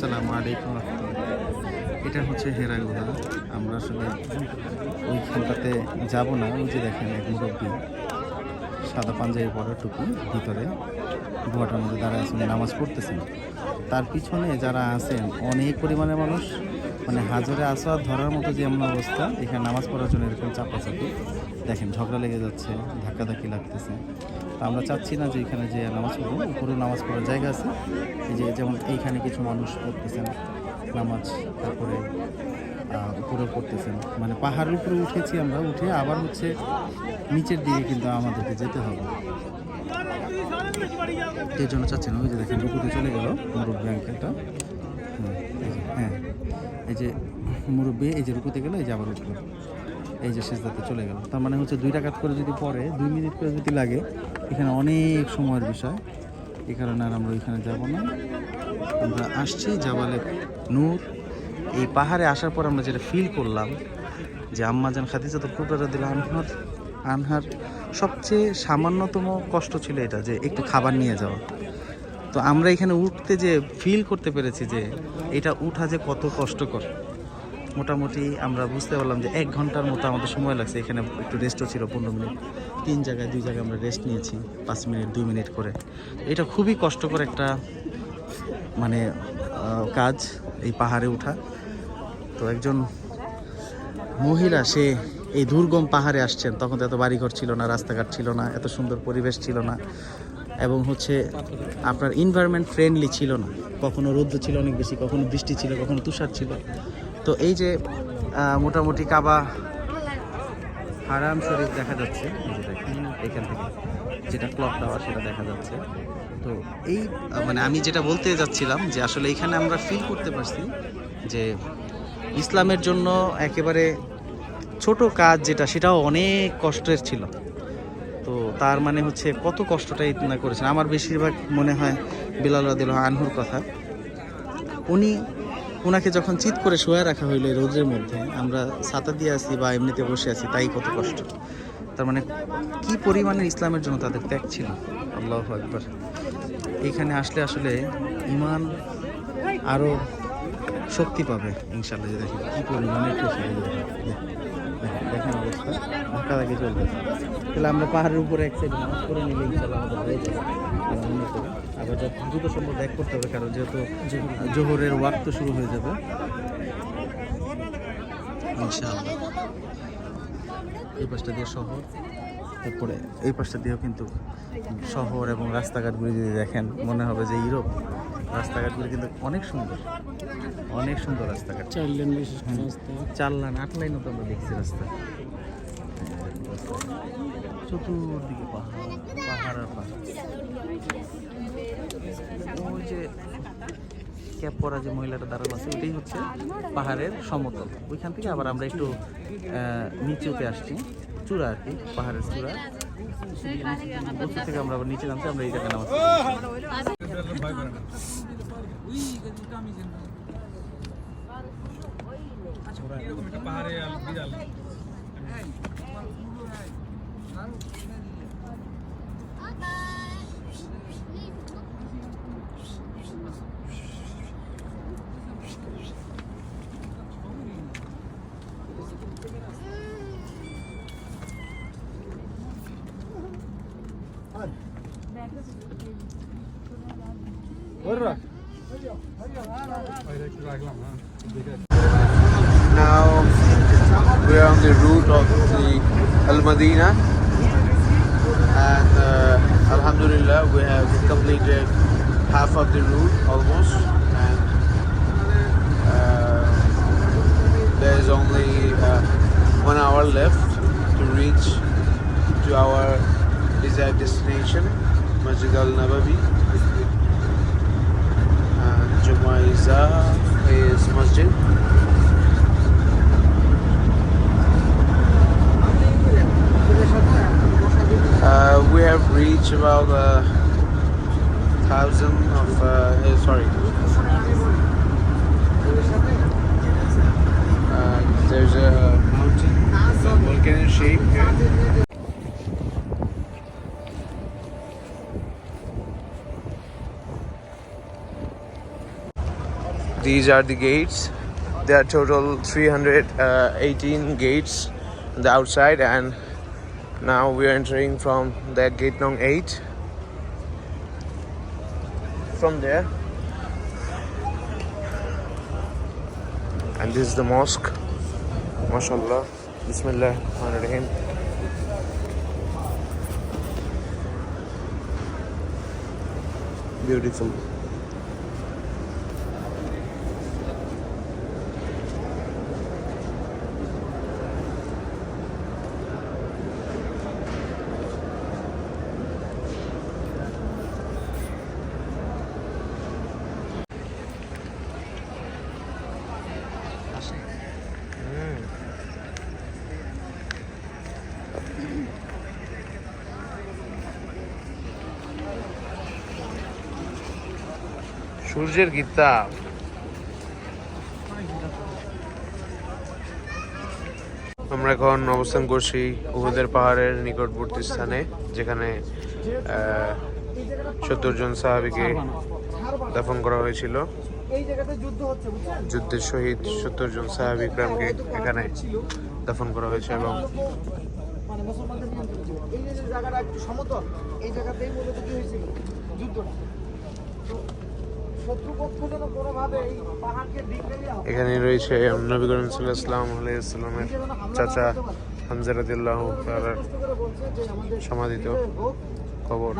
আসসালামু আলাইকুম এটা হচ্ছে হেরাগুড়া আমরা আসলে ওইখানটাতে যাব না। ওই যে দেখেন এক মুরব্বী সাদা পাঞ্জাবি পরা টুপি ভিতরে গুহাটার মধ্যে দাঁড়ায় আছেন, নামাজ পড়তেছেন। তার পিছনে যারা আছেন, অনেক পরিমাণে মানুষ মানে হাজারে আসা ধরার মতো যে এমন অবস্থা, এখানে নামাজ পড়ার জন্য এরকম চাপাচাপি। দেখেন ঝগড়া লেগে যাচ্ছে ধাক্কাধাক্কি লাগতেছে। তো আমরা চাচ্ছি না যে এখানে যে নামাজ পড়ব উপরে নামাজ পড়ার জায়গা আছে। এই যে যেমন এইখানে কিছু মানুষ পড়তেছেন নামাজ তারপরে উপরে পড়তেছেন। মানে পাহাড়ের উপরে উঠেছি আমরা উঠে আবার হচ্ছে নিচের দিকে কিন্তু আমাদেরকে যেতে হবে। এই জন্য চাচ্ছেন ওই যে দেখেন রুকুতে চলে গেল এই যে, হ্যাঁ এই যে মুরব্বী এই যে রুকুতে গেল এই যে আবার উঠল। এই যে সেজদাতে চলে গেল। তার মানে হচ্ছে দুই টাকাত করে যদি পরে দুই মিনিট করে যদি লাগে, এখানে অনেক সময়ের বিষয়। এই কারণে আর আমরা ওইখানে যাব না। আমরা আসছি জাবালে নূর। এই পাহাড়ে আসার পর আমরা যেটা ফিল করলাম, যে আম্মাজান খাদিজা তো কুবরা দিল আনহার আনহার সবচেয়ে সামান্যতম কষ্ট ছিল এটা, যে একটু খাবার নিয়ে যাওয়া। তো আমরা এখানে উঠতে যে ফিল করতে পেরেছি যে এটা উঠা যে কত কষ্টকর। মোটামুটি আমরা বুঝতে পারলাম যে এক ঘণ্টার মতো আমাদের সময় লাগছে। এখানে একটু রেস্টও ছিল পনেরো মিনিট। তিন জায়গায়, দুই জায়গায় আমরা রেস্ট নিয়েছি, পাঁচ মিনিট, দুই মিনিট করে। এটা খুবই কষ্টকর একটা মানে কাজ এই পাহাড়ে ওঠা। তো একজন মহিলা, সে এই দুর্গম পাহাড়ে আসছেন। তখন তো এত বাড়িঘর ছিল না, রাস্তাঘাট ছিল না, এত সুন্দর পরিবেশ ছিল না। এবং হচ্ছে আপনার এনভায়রনমেন্ট ফ্রেন্ডলি ছিল না। কখনো রৌদ্র ছিল অনেক বেশি, কখনো বৃষ্টি ছিল, কখনো তুষার ছিল। তো এই যে মোটামুটি কাবা হারাম শরীফ দেখা যাচ্ছে এখান থেকে যেটা ক্লক টাওয়ার সেটা দেখা যাচ্ছে। তো এই মানে আমি যেটা বলতে যাচ্ছিলাম যে আসলে এখানে আমরা ফিল করতে পারছি যে ইসলামের জন্য একেবারে ছোট কাজ যেটা, সেটাও অনেক কষ্টের ছিল। তো তার মানে হচ্ছে কত কষ্টটাই না করেছেন। আমার বেশিরভাগ মনে হয় বিলাল রাদিল আনহুর কথা। উনি ওনাকে যখন চিৎ করে শোয়া রাখা হইল এই রোদের মধ্যে, আমরা ছাতা দিয়ে আছি বা এমনিতে বসে আছি, তাই কত কষ্ট। তার মানে কি পরিমাণের ইসলামের জন্য তাদের ত্যাগ ছিল? আল্লাহ একবার এইখানে আসলে আসলে ইমান আরও শক্তি পাবে ইনশাল্লাহ দেখেন কি পরিমাণে একটু দেখেন অবস্থা, ধাক্কা ধাক্কি তাহলে আমরা পাহাড়ের উপরে এক সাইড করে নিলে ইনশাল্লাহ আমাদের হয়ে যাবে। আবার যত দ্রুত সম্ভব ব্যাক করতে হবে কারণ যেহেতু জোহরের ওয়াক্ত শুরু হয়ে যাবে। ইনশাআল্লাহ। এই পাশটা দিয়ে শহর তারপরে এই পাশটা দিয়েও কিন্তু শহর এবং রাস্তাঘাটগুলি যদি দেখেন মনে হবে যে ইউরোপ রাস্তাঘাটগুলি কিন্তু অনেক সুন্দর অনেক সুন্দর রাস্তাঘাট। চার লেন বিশিষ্ট চার লাইন আট লাইনও তো আমরা দেখছি রাস্তা। চতুর্দিকে পাহাড় পাহাড়। আর পাহাড় ওই যে ক্যাপ পরা যে মহিলাটা দাঁড়ানো আছে, ওইটাই হচ্ছে পাহাড়ের সমতল। ওইখান থেকে আবার আমরা একটু নিচুতে আসছি। চূড়া আর কি, পাহাড়ের চূড়া। উঁচু থেকে আমরা আবার নিচে নামছি, আমরা এই জায়গায় Vurrak. Hayır, hayır, hayır. Hayır, hayır, hayır. Now we are on the route of the Al Madina, and uh, Alhamdulillah, we have completed half of the route almost, and uh, there is only uh, one hour left to reach to our desired destination, Masjid Al Nabawi. And Jumaiza is Masjid. Uh, we have reached about a thousand of, uh, eh, sorry. Uh, there's a mountain, volcano shape here. These are the gates. There are total 318 gates on the outside, and now we are entering from the gate number 8. From there, and this is the mosque. MashaAllah. Bismillah. Rahim. Beautiful. সূর্যের কিতাব আমরা এখন অবস্থান করছি উহুদের পাহাড়ের নিকটবর্তী স্থানে, যেখানে সত্তর জন সাহাবিকে দাফন করা হয়েছিল। যুদ্ধের শহীদ সত্তর জন সাহাবি গ্রামকে এখানে দাফন করা হয়েছে এবং মানে এই যে জায়গাটা একটু সমতল, এই জায়গাতেই মূলত কি হয়েছিল? যুদ্ধটা। এখানে রয়েছে নবী করিম সাল্লাম আলাইসাল্লামের চাচা হামজারাদিল্লাহ তার সমাধিত খবর